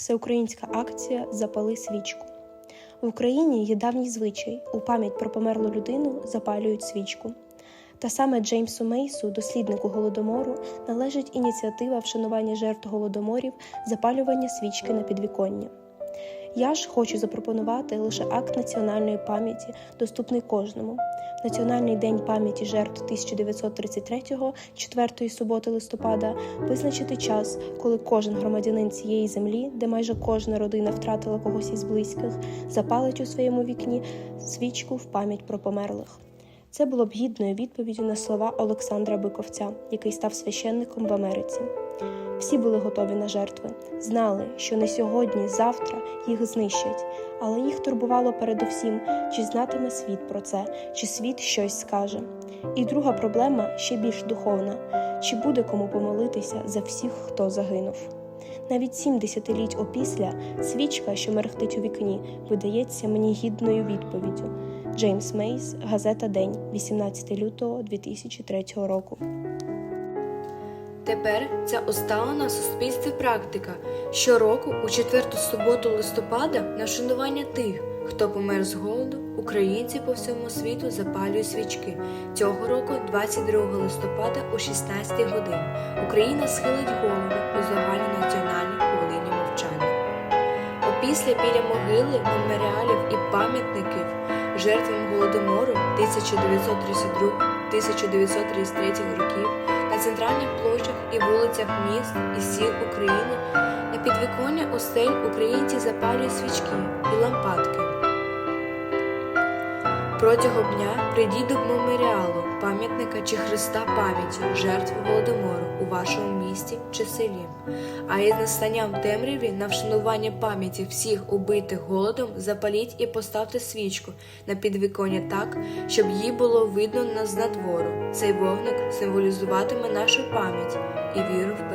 всеукраїнська акція Запали свічку. В Україні є давній звичай у пам'ять про померлу людину запалюють свічку. Та саме Джеймсу Мейсу, досліднику голодомору, належить ініціатива вшанування жертв голодоморів запалювання свічки на підвіконня. Я ж хочу запропонувати лише акт національної пам'яті, доступний кожному. Національний день пам'яті жертв 1933-го, 4 суботи листопада, визначити час, коли кожен громадянин цієї землі, де майже кожна родина втратила когось із близьких, запалить у своєму вікні свічку в пам'ять про померлих. Це було б гідною відповіддю на слова Олександра Биковця, який став священником в Америці. Всі були готові на жертви, знали, що не сьогодні, завтра їх знищать, але їх турбувало передусім, чи знатиме світ про це, чи світ щось скаже. І друга проблема ще більш духовна: чи буде кому помолитися за всіх, хто загинув. Навіть сім десятиліть опісля свічка, що мерехтить у вікні, видається мені гідною відповіддю. Джеймс Мейс, газета День, 18 лютого 2003 року. Тепер ця усталена в суспільстві практика щороку у четверту суботу листопада на вшанування тих, хто помер з голоду, українці по всьому світу запалюють свічки. Цього року, 22 листопада о 16 годині, Україна схилить голову у загальнонаціональній хвилині мовчання. Опісля біля могили, меморіалів і пам'ятників жертвам голодомору 1932-1933 років на центральних площах і вулицях міст і сіл України на підвіконня осель українці запалюють свічки і лампадки. Протягом дня прийдіть до меморіалу, пам'ятника чи Христа пам'яті жертв голодомору у вашому місті чи селі. А із настанням темряві на вшанування пам'яті всіх убитих голодом запаліть і поставте свічку на підвіконня так, щоб її було видно на знадвору. Цей вогник символізуватиме нашу пам'ять і віру в.